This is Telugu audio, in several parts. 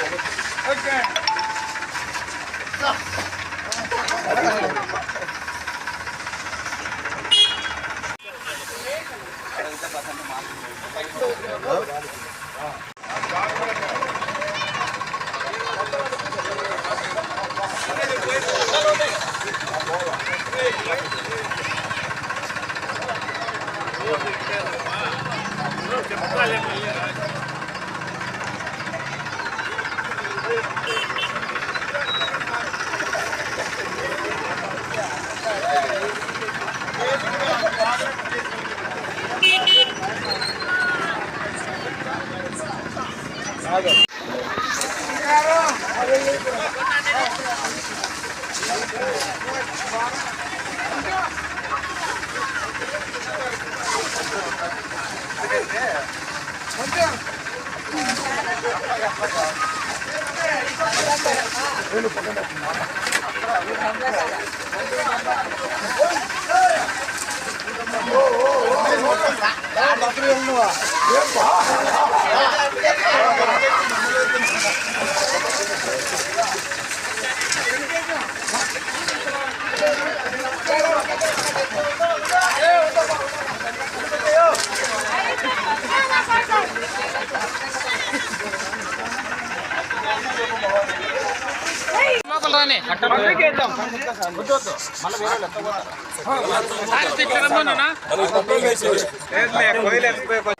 Okay. Stop. నాలుగైదు కరగలే ఉండేవాళ్ళం లోపల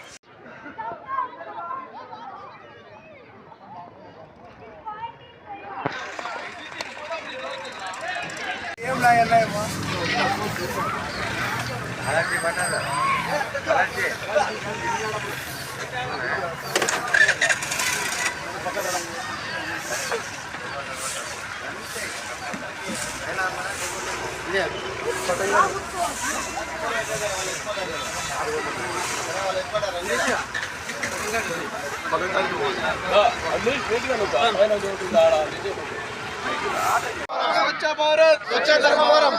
స్వచ్ఛ భారత్ స్వచ్ఛ ధర్మవరం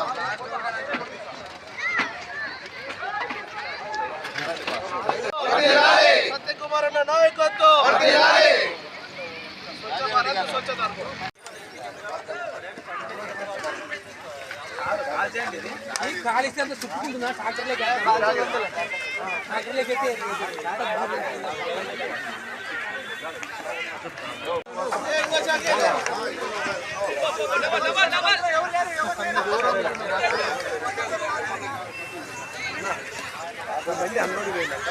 సత్యకుమార్ అన్న నాయకత్వం స్వచ్ఛ భారత్ స్వచ్ఛ ధర్మవరం కాలిస్తే అంత చుట్టుకుంటున్నా ట్రాక్టర్లోకి ట్రాక్టర్లోకి అయితే బండి అన్నోడు పోయిందక్క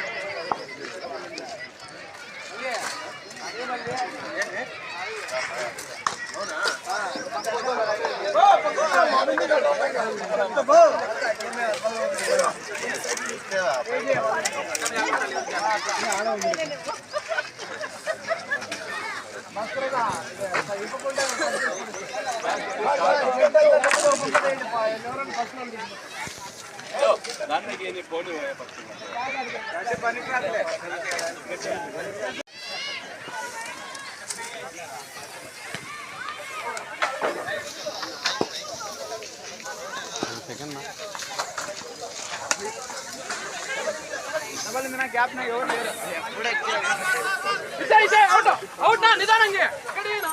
గ్యాప్ నా ఎవరు లేరు అవుట్ అవుట్ నా నిదానంగా ఎక్కడైనా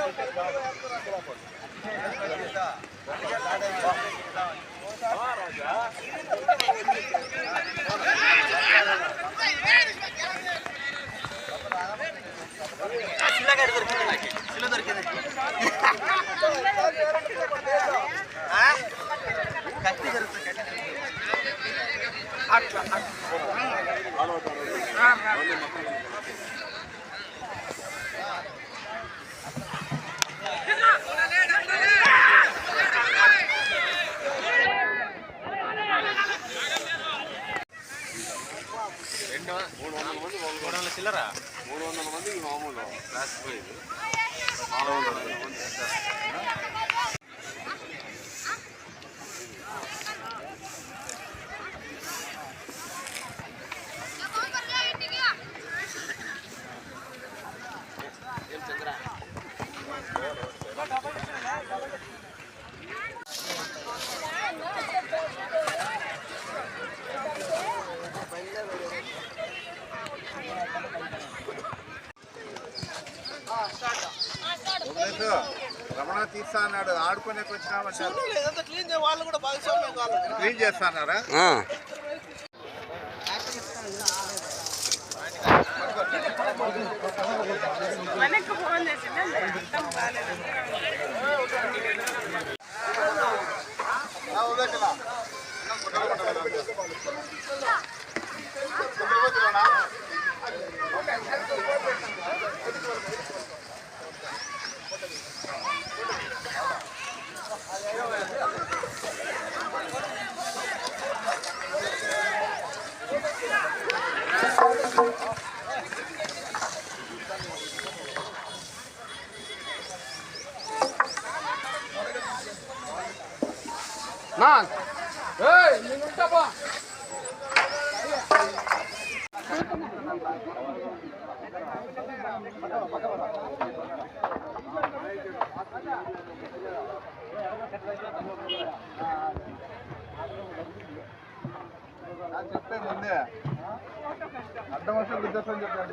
అన్నాడు ఆడుకునేకి వచ్చినామంటారు క్లీన్ వాళ్ళు కూడా భాగస్వామ్యం కావాలి క్లీన్ చేస్తానారా వెనక్కి ఫోన్ చేసిండే మొత్తం బాగాలేదు నా ఏయ్ నేను ఉంటాపా ఆ చెప్పే ముందే అడ్డం వర్షం గుద్దేస్తాను చెప్పాడు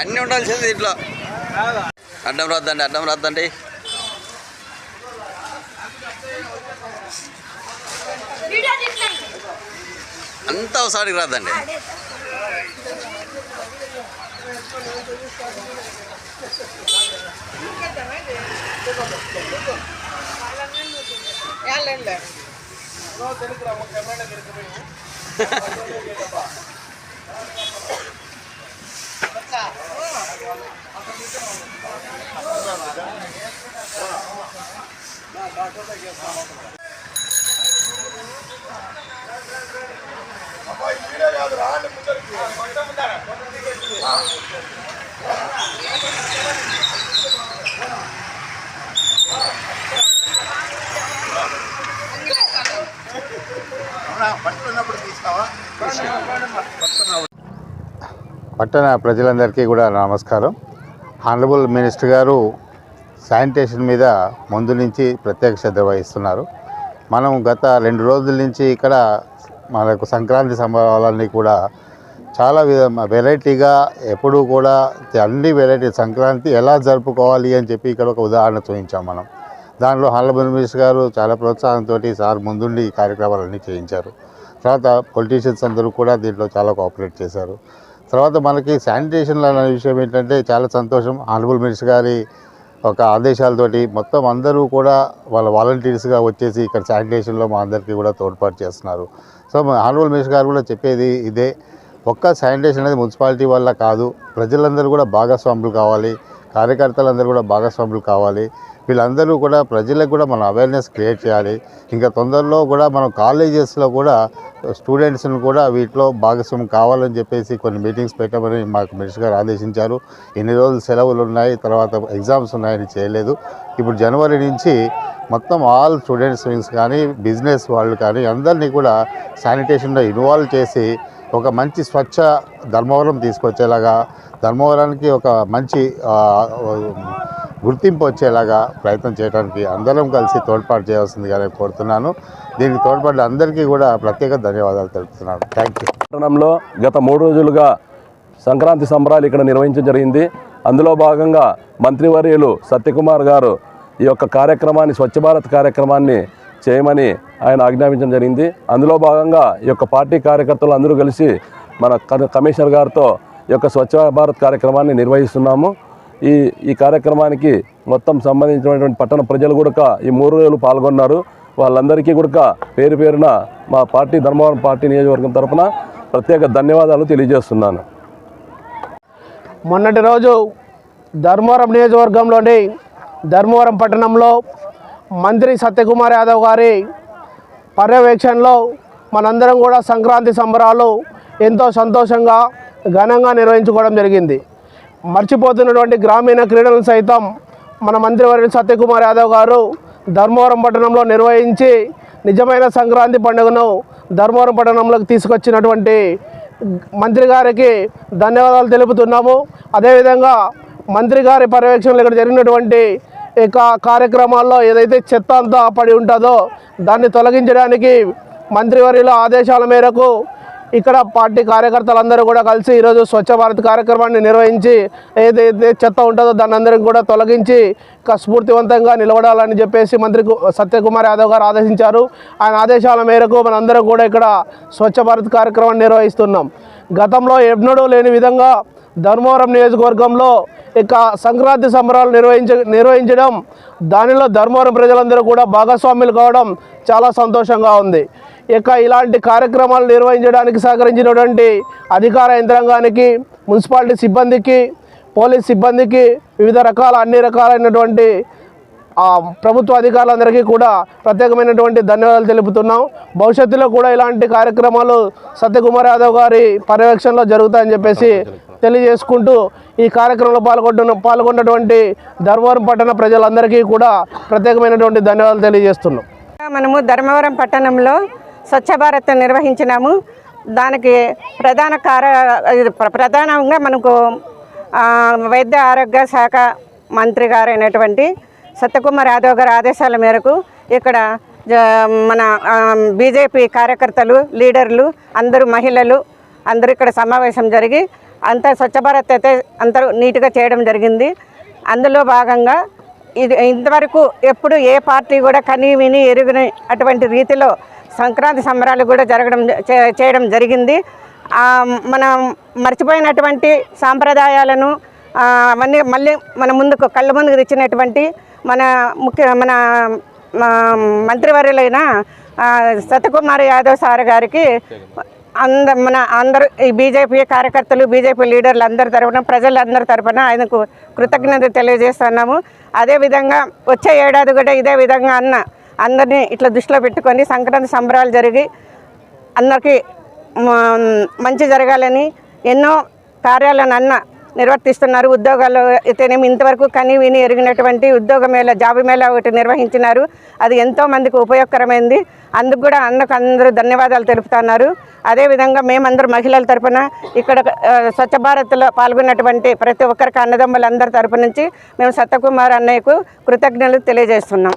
అన్నీ ఉండాల్సింది దీంట్లో. అడ్డం రాద్దండి అడ్డం రాద్దండి. అంతా ఒకసారికి రాద్దండి. పట్టుకున్నప్పుడు Ah. పట్టణ ప్రజలందరికీ కూడా నమస్కారం. హానరబుల్ మినిస్టర్ గారు శానిటేషన్ మీద ముందు నుంచి ప్రత్యేక శ్రద్ధ వహిస్తున్నారు. మనం గత రెండు రోజుల నుంచి ఇక్కడ మనకు సంక్రాంతి సంభవాలన్నీ కూడా చాలా విధ వెరైటీగా ఎప్పుడూ కూడా అన్ని వెరైటీ సంక్రాంతి ఎలా జరుపుకోవాలి అని చెప్పి ఇక్కడ ఒక ఉదాహరణ చూపించాం మనం. దానిలో హానరబుల్ మినిస్టర్ గారు చాలా ప్రోత్సాహంతో సార్ ముందుండి ఈ కార్యక్రమాలన్నీ చేయించారు. తర్వాత పొలిటీషియన్స్ అందరూ కూడా దీంట్లో చాలా కోఆపరేట్ చేశారు. తర్వాత మనకి శానిటేషన్లు అనే విషయం ఏంటంటే చాలా సంతోషం. ఆనరబుల్ మినిస్టర్ గారి ఒక ఆదేశాలతోటి మొత్తం అందరూ కూడా వాళ్ళ వాలంటీర్స్గా వచ్చేసి ఇక్కడ శానిటేషన్లో మా అందరికీ కూడా తోడ్పాటు చేస్తున్నారు. సో మా ఆనరబుల్ మినిస్టర్ గారు కూడా చెప్పేది ఇదే. ఒక్క శానిటేషన్ అనేది మున్సిపాలిటీ వల్ల కాదు. ప్రజలందరూ కూడా భాగస్వాములు కావాలి. కార్యకర్తలందరూ కూడా భాగస్వాములు కావాలి. వీళ్ళందరూ కూడా ప్రజలకు కూడా మనం అవేర్నెస్ క్రియేట్ చేయాలి. ఇంకా తొందరలో కూడా మనం కాలేజెస్లో కూడా uh, స్టూడెంట్స్ని కూడా వీటిలో భాగస్వామ్యం కావాలని చెప్పేసి కొన్ని మీటింగ్స్ పెట్టమని మాకు మినిస్టర్ గారు ఆదేశించారు. ఎన్ని రోజులు సెలవులు ఉన్నాయి తర్వాత ఎగ్జామ్స్ ఉన్నాయని చేయలేదు. ఇప్పుడు జనవరి నుంచి మొత్తం ఆల్ స్టూడెంట్స్ వింగ్స్ కానీ బిజినెస్ వాళ్ళు కానీ అందరినీ కూడా శానిటేషన్లో ఇన్వాల్వ్ చేసి ఒక మంచి స్వచ్ఛ ధర్మవరం తీసుకొచ్చేలాగా ధర్మవరానికి ఒక మంచి uh, గుర్తింపు వచ్చేలాగా ప్రయత్నం చేయడానికి అందరం కలిసి తోడ్పాటు చేయాల్సిందిగా నేను కోరుతున్నాను. దీనికి తోడ్పడిన అందరికీ కూడా ప్రత్యేక ధన్యవాదాలు తెలుపుతున్నాను. థ్యాంక్ యూ పట్టణంలో గత మూడు రోజులుగా సంక్రాంతి సంబరాలు ఇక్కడ నిర్వహించడం జరిగింది. అందులో భాగంగా మంత్రివర్యులు సత్యకుమార్ గారు ఈ యొక్క కార్యక్రమాన్ని స్వచ్ఛ భారత్ కార్యక్రమాన్ని చేయమని ఆయన ఆజ్ఞాపించడం జరిగింది. అందులో భాగంగా ఈ యొక్క పార్టీ కార్యకర్తలు అందరూ కలిసి మన క- కమిషనర్ గారితో ఈ యొక్క స్వచ్ఛ భారత్ కార్యక్రమాన్ని నిర్వహిస్తున్నాము. ఈ ఈ కార్యక్రమానికి మొత్తం సంబంధించినటువంటి పట్టణ ప్రజలు కూడా ఈ మూడు రోజులు పాల్గొన్నారు. వాళ్ళందరికీ కూడా పేరు పేరున మా పార్టీ ధర్మవరం పార్టీ నియోజకవర్గం తరఫున ప్రత్యేక ధన్యవాదాలు తెలియజేస్తున్నాను. మొన్నటి రోజు ధర్మవరం నియోజకవర్గంలోని ధర్మవరం పట్టణంలో మంత్రి సత్యకుమార్ యాదవ్ గారి పర్యవేక్షణలో మనందరం కూడా సంక్రాంతి సంబరాలు ఎంతో సంతోషంగా ఘనంగా నిర్వహించుకోవడం జరిగింది. మర్చిపోతున్నటువంటి గ్రామీణ క్రీడలను సైతం మన మంత్రివర్యులు సత్యకుమార్ యాదవ్ గారు ధర్మవరం పట్టణంలో నిర్వహించి నిజమైన సంక్రాంతి పండుగను ధర్మవరం పట్టణంలోకి తీసుకొచ్చినటువంటి మంత్రి గారికి ధన్యవాదాలు తెలుపుతున్నాము. అదేవిధంగా మంత్రి గారి పర్యవేక్షణలో ఇక్కడ జరిగినటువంటి ఇక కార్యక్రమాల్లో ఏదైతే చెత్త అంతా పడి ఉంటుందో దాన్ని తొలగించడానికి మంత్రివర్యుల ఆదేశాల మేరకు ఇక్కడ పార్టీ కార్యకర్తలందరూ కూడా కలిసి ఈరోజు స్వచ్ఛ భారత్ కార్యక్రమాన్ని నిర్వహించి ఏదైతే చెత్త ఉంటుందో దాన్ని కూడా తొలగించి స్ఫూర్తివంతంగా నిలబడాలని చెప్పేసి మంత్రి సత్యకుమార్ యాదవ్ గారు ఆదేశించారు. ఆయన ఆదేశాల మేరకు మనందరం కూడా ఇక్కడ స్వచ్ఛ భారత్ కార్యక్రమాన్ని నిర్వహిస్తున్నాం. గతంలో ఎన్నడూ లేని విధంగా ధర్మవరం నియోజకవర్గంలో ఇక సంక్రాంతి సంబరాలు నిర్వహించ నిర్వహించడం దానిలో ధర్మవరం ప్రజలందరూ కూడా భాగస్వాములు కావడం చాలా సంతోషంగా ఉంది. ఇక ఇలాంటి కార్యక్రమాలు నిర్వహించడానికి సహకరించినటువంటి అధికార యంత్రాంగానికి మున్సిపాలిటీ సిబ్బందికి పోలీస్ సిబ్బందికి వివిధ రకాల అన్ని రకాలైనటువంటి ప్రభుత్వ అధికారులందరికీ కూడా ప్రత్యేకమైనటువంటి ధన్యవాదాలు తెలుపుతున్నాం. భవిష్యత్తులో కూడా ఇలాంటి కార్యక్రమాలు సత్యకుమార్ యాదవ్ గారి పర్యవేక్షణలో జరుగుతాయని చెప్పేసి తెలియజేసుకుంటూ ఈ కార్యక్రమంలో పాల్గొంటున్న పాల్గొన్నటువంటి ధర్మవరం పట్టణ ప్రజలందరికీ కూడా ప్రత్యేకమైనటువంటి ధన్యవాదాలు తెలియజేస్తున్నాం. మనము ధర్మవరం పట్టణంలో స్వచ్ఛ భారత్ నిర్వహించినాము. దానికి ప్రధాన కార ప్ర- ప్రధానంగా మనకు వైద్య ఆరోగ్య శాఖ మంత్రి గారైనటువంటి సత్యకుమార్ యాదవ్ గారి ఆదేశాల మేరకు ఇక్కడ జ- మన బీజేపీ కార్యకర్తలు లీడర్లు అందరూ మహిళలు అందరూ ఇక్కడ సమావేశం జరిగి అంత స్వచ్ఛ భారత్ అయితే అందరూ నీట్గా చేయడం జరిగింది. అందులో భాగంగా ఇది ఇంతవరకు ఎప్పుడు ఏ పార్టీ కూడా కని విని ఎరుగని అటువంటి రీతిలో సంక్రాంతి సంబరాలు కూడా జరగడం చేయడం జరిగింది. మనం మర్చిపోయినటువంటి సాంప్రదాయాలను అవన్నీ మళ్ళీ మన ముందుకు కళ్ళ ముందుకు తెచ్చినటువంటి మన ముఖ్య మన మా మంత్రివర్యులైన సతకుమార్ సత్యకుమార్ యాదవ్ సార్ గారికి అంద మన అందరూ ఈ బీజేపీ కార్యకర్తలు బీజేపీ లీడర్లు అందరి తరఫున ప్రజలందరి తరఫున ఆయనకు కృతజ్ఞత తెలియజేస్తున్నాము. అదేవిధంగా వచ్చే ఏడాది కూడా ఇదే విధంగా అన్న అందరినీ ఇట్లా దృష్టిలో పెట్టుకొని సంక్రాంతి సంబరాలు జరిగి అందరికీ మంచి జరగాలని ఎన్నో కార్యాలను అన్న నిర్వర్తిస్తున్నారు. ఉద్యోగాలు అయితేనేమి ఇంతవరకు కని విని ఎరిగినటువంటి ఉద్యోగ మేళ జాబు మేళ ఒకటి నిర్వహించినారు. అది ఎంతో మందికి ఉపయోగకరమైంది. అందుకు కూడా అన్నకు అందరూ ధన్యవాదాలు తెలుపుతున్నారు. అదేవిధంగా మేమందరూ మహిళల తరపున ఇక్కడ స్వచ్ఛ భారత్లో పాల్గొన్నటువంటి ప్రతి ఒక్కరికి అన్నదమ్ములందరి తరపు నుంచి మేము సత్యకుమార్ అన్నయ్యకు కృతజ్ఞతలు తెలియజేస్తున్నాం.